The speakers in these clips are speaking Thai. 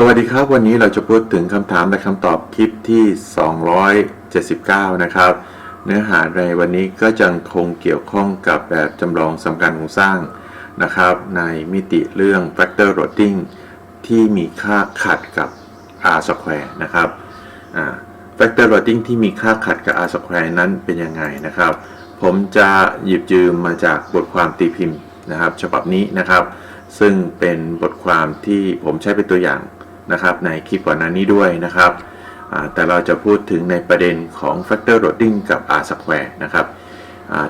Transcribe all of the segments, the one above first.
สวัสดีครับ วันนี้เราจะพูดถึงคำถามและคำตอบคลิปที่ 279 นะครับ เนื้อหาในวันนี้ก็จะคงเกี่ยวข้องกับแบบจำลองสำคัญโครงสร้างนะครับ ในมิติเรื่อง factor loading ที่มีค่าขัดกับ r square นะครับ factor loading ที่มีค่าขัดกับ r square นั้นเป็นยังไงนะครับ ผมจะหยิบยืมมาจากบทความตีพิมพ์นะครับ ฉบับนี้นะครับ ซึ่งเป็นบทความที่ผมใช้เป็นตัวอย่าง นะครับในคลิปก่อนหน้านี้ด้วยนะครับ แต่เราจะพูดถึงในประเด็นของ factor loading กับ r square นะครับ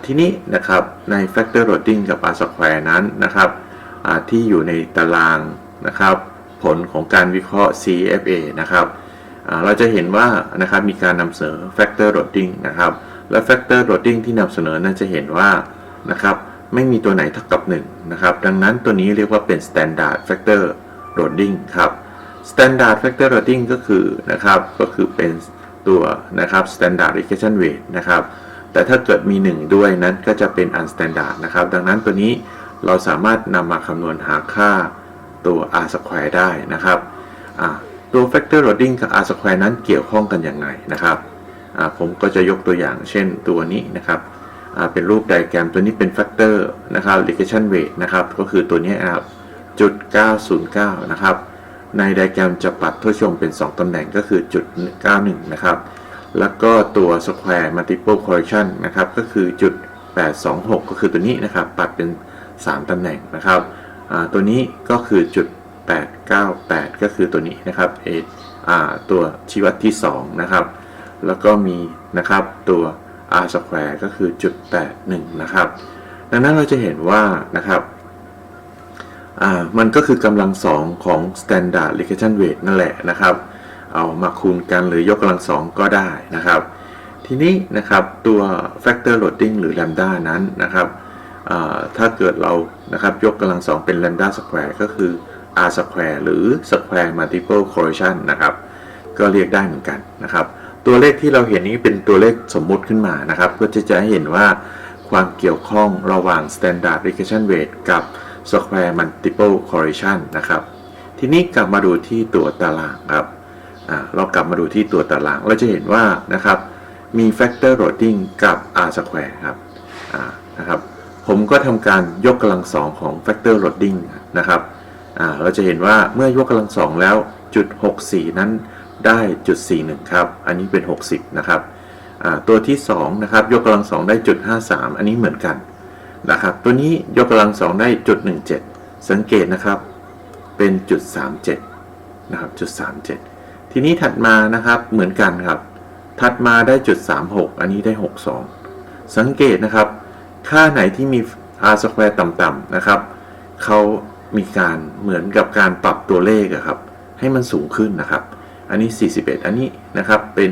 ทีนี้นะครับใน factor loading กับ r square นั้นนะครับที่อยู่ในตารางนะครับผลของการวิเคราะห์ CFA นะครับเราจะเห็นว่านะครับมีการนำเสนอ factor loading นะครับและ factor loading ที่นำเสนอนั้นจะเห็นว่านะครับไม่มีตัวไหนเท่ากับ1นะครับดังนั้นตัวนี้เรียกว่าเป็น standard factor loading ครับ standard factor loading ก็คือนะครับก็คือเป็นตัวนะครับ standard regression weight นะครับแต่ถ้าเกิดมี 1 ด้วยนั้นก็จะเป็น unstandard นะครับ ดังนั้นตัวนี้เราสามารถนำมาคำนวณหาค่าตัว r square ได้นะครับตัว factor loading กับ r square นั้นเกี่ยวข้องกันอย่างไรนะครับผมก็จะยกตัวอย่างเช่นตัวนี้นะครับเป็นรูปไดแกรมตัวนี้เป็นแฟกเตอร์นะครับ regression weight นะครับ ก็คือตัวนี้นะครับจุด909 นะครับ ในไดแกรมจะปัดทั่วชมเป็น 2 ตำแหน่งก็คือจุด 91 นะครับ แล้วก็ตัว square multiple correction นะครับ ก็คือจุด 826 ก็คือตัวนี้นะครับ ปัดเป็น 3 ตำแหน่งนะครับตัวนี้ก็คือจุด 898 ก็คือตัวนี้นะครับเอตัวชี้วัดที่ 2 นะครับ แล้วก็มีนะครับตัว r square ก็คือจุด81 นะครับ ดังนั้นเราจะเห็นว่านะครับ อ่ามันก็คือกำลังสองของ standard regression weight นั่นแหละนะครับ เอามาคูณกันหรือยกกำลังสองก็ได้นะครับ ทีนี้นะครับตัว factor loading หรือ lambda นั้นนะครับถ้าเกิดเรานะครับยกกำลังสองเป็น lambda square ก็คือ r square หรือ square multiple correction นะครับ ก็เรียกได้เหมือนกันนะครับ ตัวเลขที่เราเห็นนี้เป็นตัวเลขสมมุติขึ้นมานะครับ เพื่อที่จะให้เห็นว่าความเกี่ยวข้องระหว่าง standard regression weight กับ square multiple correction นะครับ ทีนี้กลับมาดูที่ตัวตารางครับเรากลับมาดูที่ตัวตาราง เราจะเห็นว่านะครับมี factor loading กับ r square ครับนะครับผมก็ทำการยกกำลังสองของ factor loading นะครับเราจะเห็นว่าเมื่อยกกำลังสองแล้วจุด64 นั้นได้จุด41ครับ อันนี้เป็น 60 นะครับตัวที่2นะครับยกกำลังสองได้จุด53 อันนี้เหมือนกัน นะครับ ตัวนี้ยกกำลังสองได้จุด17สังเกตนะครับ เป็นจุด37นะครับจุด37ทีนี้ถัดมานะครับเหมือนกันครับ ถัดมาได้จุด36อันนี้ได้62สังเกตนะครับ ค่าไหนที่มี r square ต่ำๆนะครับเขามีการเหมือนกับการปรับตัวเลขครับ ให้มันสูงขึ้นนะครับ อันนี้ 41 อันนี้นะครับเป็น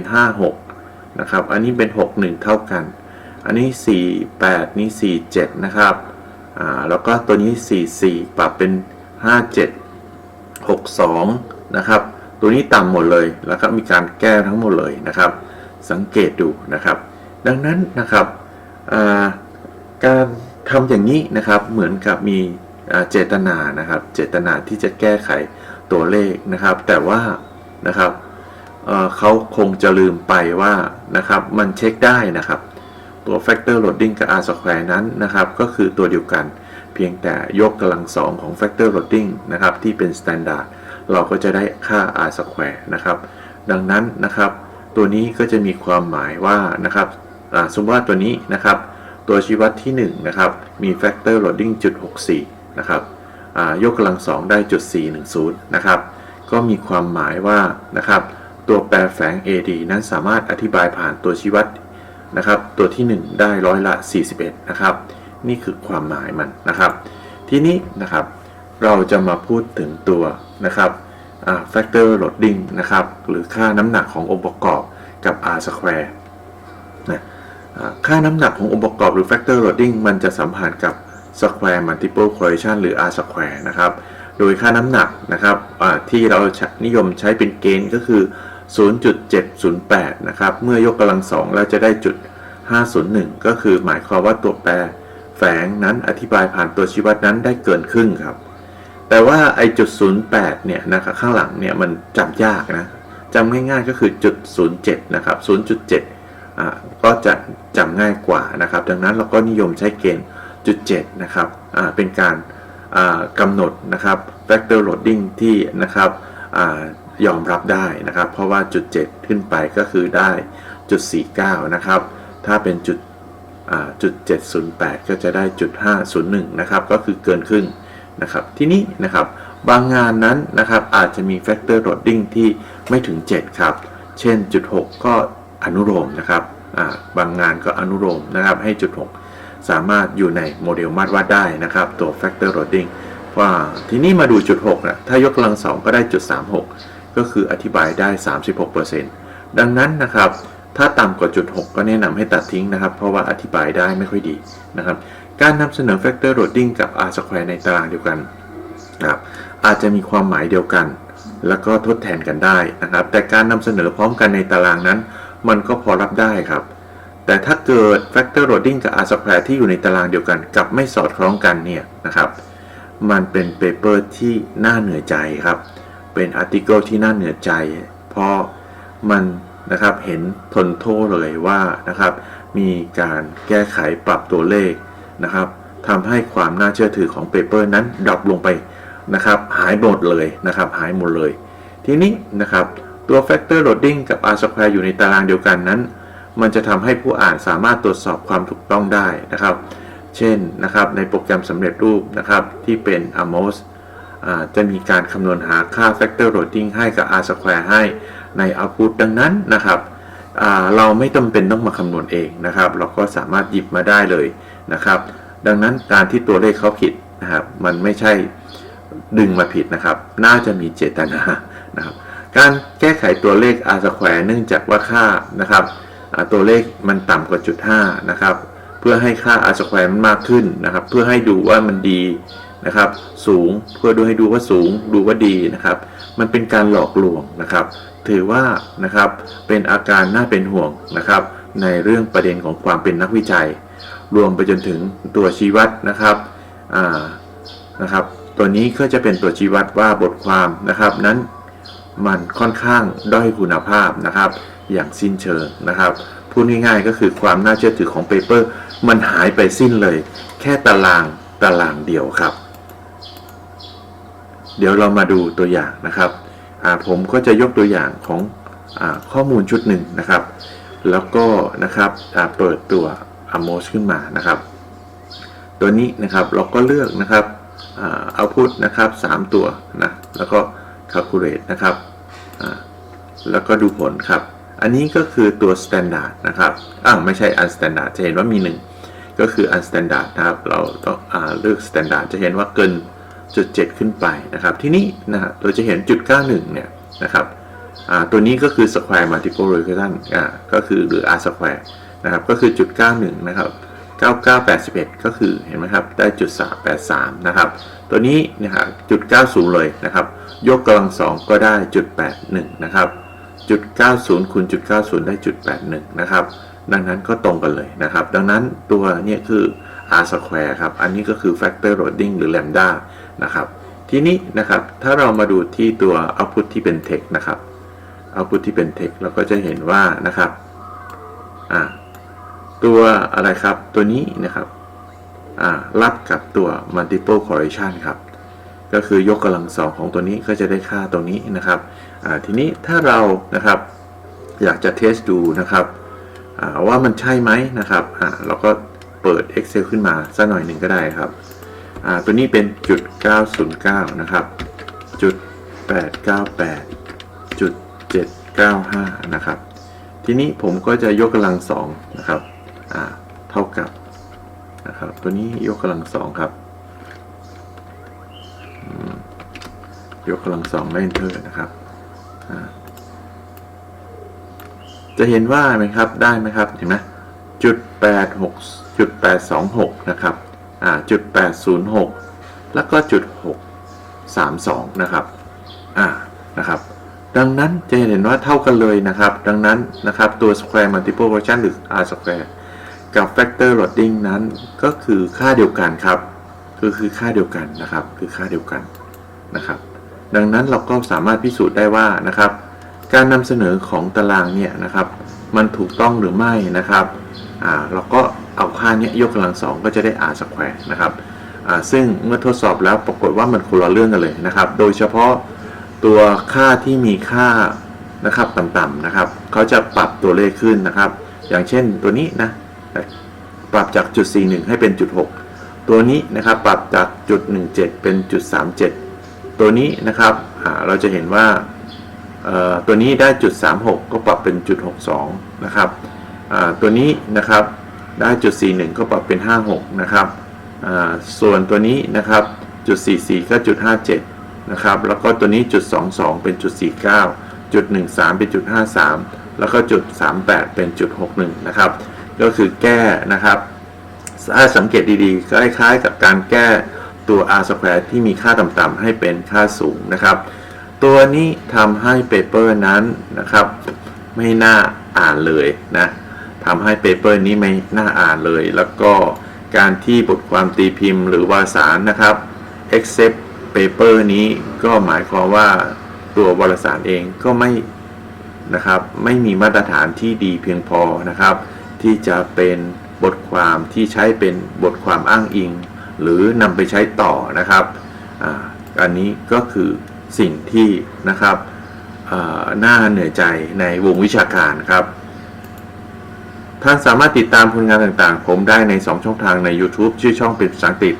56 นะครับ อันนี้เป็น 61 เท่ากัน อันนี้ 48 นี่ 47 นะครับ อ่า แล้วก็ตัวนี้ 44 ปรับเป็น 57 62 นะครับ ตัวนี้ต่ำหมดเลย แล้วก็มีการแก้ทั้งหมดเลยนะครับ สังเกตดูนะครับ ดังนั้นนะครับอ่าการทำอย่างนี้นะครับ เหมือนกับมีเจตนานะครับ เจตนาที่จะแก้ไขตัวเลขนะครับ แต่ว่านะครับเเขาคงจะลืมไปว่านะครับ มันเช็คได้นะครับ ตัว factor loading กับ r square นั้นนะครับก็คือตัวเดียวกัน เพียงแต่ยกกำลังสองของ factor loading นะครับที่เป็น standard เราก็จะได้ค่า r square นะครับดังนั้นนะครับ ตัวนี้ก็จะมีความหมายว่านะครับสมมติว่าตัวนี้นะครับ ตัวชี้วัดที่1นะครับมี factor loading จุด64นะครับยกกำลังสองได้จุด410นะครับก็มีความหมายว่านะครับตัวแปรแฝง AD นั้นสามารถอธิบายผ่านตัวชี้วัด นะครับตัวที่ 1 ได้ร้อยละ 41นะครับนี่คือความหมายมันนะครับ ทีนี้นะครับเราจะมาพูดถึงตัวนะครับ factor loading นะครับหรือค่าน้ำหนักขององค์ประกอบกับ r square นะค่าน้ำหนักขององค์ประกอบหรือ factor loading มันจะสัมพันธ์กับ square multiple correction หรือ r square นะครับโดยค่าน้ำหนักนะครับที่เรานิยมใช้เป็นเกณฑ์ก็คือ 0.708 นะครับ เมื่อยกกำลังสองแล้วจะได้จุด 501 ก็คือหมายความว่าตัวแปรแฝงนั้นอธิบายผ่านตัวชี้วัดนั้นได้เกินครึ่งครับ แต่ว่าไอ้จุด 08 เนี่ยนะครับข้างหลังเนี่ยมันจำยากนะจำง่ายๆก็คือจุด 07 นะครับ 0.7 อ่าก็จะจำง่ายกว่านะครับ ดังนั้นเราก็นิยมใช้เกณฑ์จุด 7 นะครับอ่าเป็นการอ่ากำหนดนะครับ factor loading ที่นะครับอา ยอมรับได้นะครับ เพราะว่าจุด 7 ขึ้นไปก็คือได้จุด 49 นะครับ ถ้าเป็นจุดจุด 708 ก็จะได้จุด 501 นะครับ ก็คือเกินครึ่งนะครับ ทีนี้นะครับบางงานนั้นนะครับอาจจะมี factor loading ที่ไม่ถึง 7 ครับ เช่นจุด 6 ก็อนุโลมนะครับบางงานก็อนุโลมนะครับให้จุด 6 สามารถอยู่ในโมเดลมาตรวัดได้นะครับ ตัว factor loading ว่าทีนี้มาดูจุด 6 นะ ถ้ายกกำลังสองก็ได้จุด 36 ก็คืออธิบายได้ 36%ดังนั้นนะครับ ถ้าต่ำกว่าจุด 6 ก็แนะนำให้ตัดทิ้งนะครับ เพราะว่าอธิบายได้ไม่ค่อยดีนะครับ การนำเสนอ factor loading กับ r square ในตารางเดียวกันนะครับอาจจะมีความหมายเดียวกัน แล้วก็ทดแทนกันได้นะครับ แต่การนำเสนอพร้อมกันในตารางนั้น มันก็พอรับได้ครับแต่ถ้าเกิด factor loading กับ r square ที่อยู่ในตารางเดียวกันกับไม่สอดคล้องกันเนี่ยนะครับ มันเป็นเปเปอร์ที่น่าเหนื่อยใจครับ เป็นอาร์ติเคิลที่น่าเหนื่อยใจ เพราะมันนะครับเห็นทนโทษเลยว่านะครับ มีการแก้ไขปรับตัวเลขนะครับทำให้ความน่าเชื่อถือของเปเปอร์นั้นดรอปลงไปนะครับหายหมดเลยนะครับหายหมดเลย ทีนี้นะครับตัว Factor Loading กับ R Square อยู่ในตารางเดียวกันนั้น มันจะทำให้ผู้อ่านสามารถตรวจสอบความถูกต้องได้นะครับ เช่นนะครับในโปรแกรมสำเร็จรูปนะครับที่เป็น Amos จะมีการคำนวณหาค่า factor loading ให้กับ r square ให้ใน output ดังนั้นนะครับเราไม่จำเป็นต้องมาคำนวณเองนะครับ เราก็สามารถหยิบมาได้เลยนะครับ ดังนั้นการที่ตัวเลขเขาผิดนะครับมันไม่ใช่ดึงมาผิดนะครับ น่าจะมีเจตนานะครับ การแก้ไขตัวเลข r square เนื่องจากว่าค่านะครับตัวเลขมันต่ำกว่าจุด5นะครับ เพื่อให้ค่า r square มันมากขึ้นนะครับ เพื่อให้ดูว่ามันดี นะครับ สูงเพื่อดูให้ดูว่าสูงดูว่าดีนะครับ มันเป็นการหลอกลวงนะครับ ถือว่านะครับเป็นอาการน่าเป็นห่วงนะครับ ในเรื่องประเด็นของความเป็นนักวิจัย รวมไปจนถึงตัวชี้วัดนะครับอ่านะครับ ตัวนี้ก็จะเป็นตัวชี้วัดว่าบทความนะครับนั้นมันค่อนข้างด้อยคุณภาพนะครับ อย่างสิ้นเชิงนะครับพูดง่ายๆก็คือความน่าเชื่อถือของเปเปอร์ มันหายไปสิ้นเลย แค่ตารางตารางเดียวครับ เดี๋ยวเรามาดูตัวอย่างนะครับผมก็จะยกตัวอย่างของอข้อมูลชุดหนึ่งนะครับ แล้วก็นะครับเปิดตัว Amos ขึ้นมานะครับ ตัวนี้นะครับเราก็เลือกนะครับเอาพุทนะครับ 3 ตัวนะแล้วก็ calculate นะครับแล้วก็ดูผลครับ อันนี้ก็คือตัว standard นะครับอ้าวไม่ใช่ unstandard จะเห็นว่ามี 1 ก็คือ unstandard นะครับ เราต้องอเลือก standard จะเห็นว่าเกิน จุด7ขึ้นไปนะครับ ที่นี้นะครับเราจะเห็นจุด 91 เนี่ยนะครับอ่าตัวนี้ก็คือ square multiple regression อ่าก็คือหรือ r square นะครับ ก็คือจุด 91 นะครับ 9981 ก็คือเห็นไหมครับ ได้จุด 383 นะครับ ตัวนี้นะครับจุด 90 เลยนะครับ ยกกำลังสองก็ได้จุด 81 นะครับจุด 90คูณจุด 90 ได้จุด 81 นะครับ ดังนั้นก็ตรงกันเลยนะครับ ดังนั้นตัวเนี่ยคือ r square ครับ อันนี้ก็คือ factor loading หรือ lambda นะครับทีนี้นะครับถ้าเรามาดูที่ตัว output ที่เป็น text นะครับ output ที่เป็น text เราก็จะเห็นว่านะครับอ่าตัวอะไรครับตัวนี้นะครับอ่ารับกับตัว multiple correlation ครับก็คือยกกำลังสองของตัวนี้ก็จะได้ค่าตรงนี้นะครับอ่าทีนี้ถ้าเรานะครับอยากจะเทสดูนะครับอ่าว่ามันใช่ไหมนะครับอ่าเราก็เปิด Excel ขึ้นมาสักหน่อยหนึ่งก็ได้ครับ ตัวนี้เป็นจุด909 นะครับ จุด 898 จุด 795 นะครับ ทีนี้ผมก็จะยกกำลังสองนะครับเท่ากับนะครับ ตัวนี้ยกกำลังสองครับ ยกกำลังสองและ enter นะครับจะเห็นว่าไหมครับได้ไหมครับเห็นไหมจุดแปดหกจุดแปดสองหกนะครับ จุดแปดศูนย์หกแล้วก็จุดหกสามสองนะครับอ่านะครับ ดังนั้นจะเห็นว่าเท่ากันเลยนะครับ ดังนั้นนะครับตัว square multiple version หรือ r square กับ factor loading นั้นก็คือค่าเดียวกันครับก็คือค่าเดียวกันนะครับ คือค่าเดียวกันนะครับ ดังนั้นเราก็สามารถพิสูจน์ได้ว่านะครับ การนำเสนอของตารางเนี่ยนะครับ มันถูกต้องหรือไม่นะครับอ่าเราก็ เอาค่าเนี้ยยกกำลังสองก็จะได้ r สแควร์นะครับซึ่งเมื่อทดสอบแล้วปรากฏว่ามันคนละเรื่องกันเลยนะครับ โดยเฉพาะตัวค่าที่มีค่านะครับต่ำๆนะครับเขาจะปรับตัวเลขขึ้นนะครับ อย่างเช่นตัวนี้นะปรับจากจุด 41 ให้เป็นจุด 6 ตัวนี้นะครับปรับจากจุด 17 เป็นจุด 37 ตัวนี้นะครับเราจะเห็นว่าตัวนี้ได้จุด 36 ก็ปรับเป็นจุด 62 นะครับตัวนี้นะครับ ได้จุด 41 ก็ปรับเป็น 56 นะครับส่วนตัวนี้นะครับจุด 44 ก็จุด 57 นะครับ แล้วก็ตัวนี้จุด 22 เป็นจุด 49 จุด 13 เป็นจุด 53 แล้วก็จุด 38 เป็นจุด 61 นะครับ ก็คือแก้นะครับถ้าสังเกตดีๆ ก็คล้ายๆกับการแก้ตัว r square ที่มีค่าต่ำๆให้เป็นค่าสูงนะครับ ตัวนี้ทำให้เปเปอร์นั้นนะครับ ไม่น่าอ่านเลยนะ ทำให้เปเปอร์นี้ไม่น่าอ่านเลย แล้วก็การที่บทความตีพิมพ์หรือวารสารนะครับ accept paper นี้ก็หมายความว่าตัววารสารเองก็ไม่นะครับไม่มีมาตรฐานที่ดีเพียงพอนะครับ ที่จะเป็นบทความที่ใช้เป็นบทความอ้างอิง หรือนำไปใช้ต่อนะครับออันนี้ก็คือสิ่งที่นะครับน่าเหนื่อยใจในวงวิชาการครับ ท่านสามารถติดตามผลงานต่างๆ ผมได้ใน 2 ช่องทางใน YouTube ชื่อช่องเป็นภาษาอังกฤษ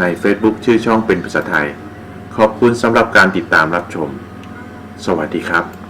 ใน Facebook ชื่อช่องเป็นภาษาไทย ขอบคุณสำหรับการติดตามรับชม สวัสดีครับ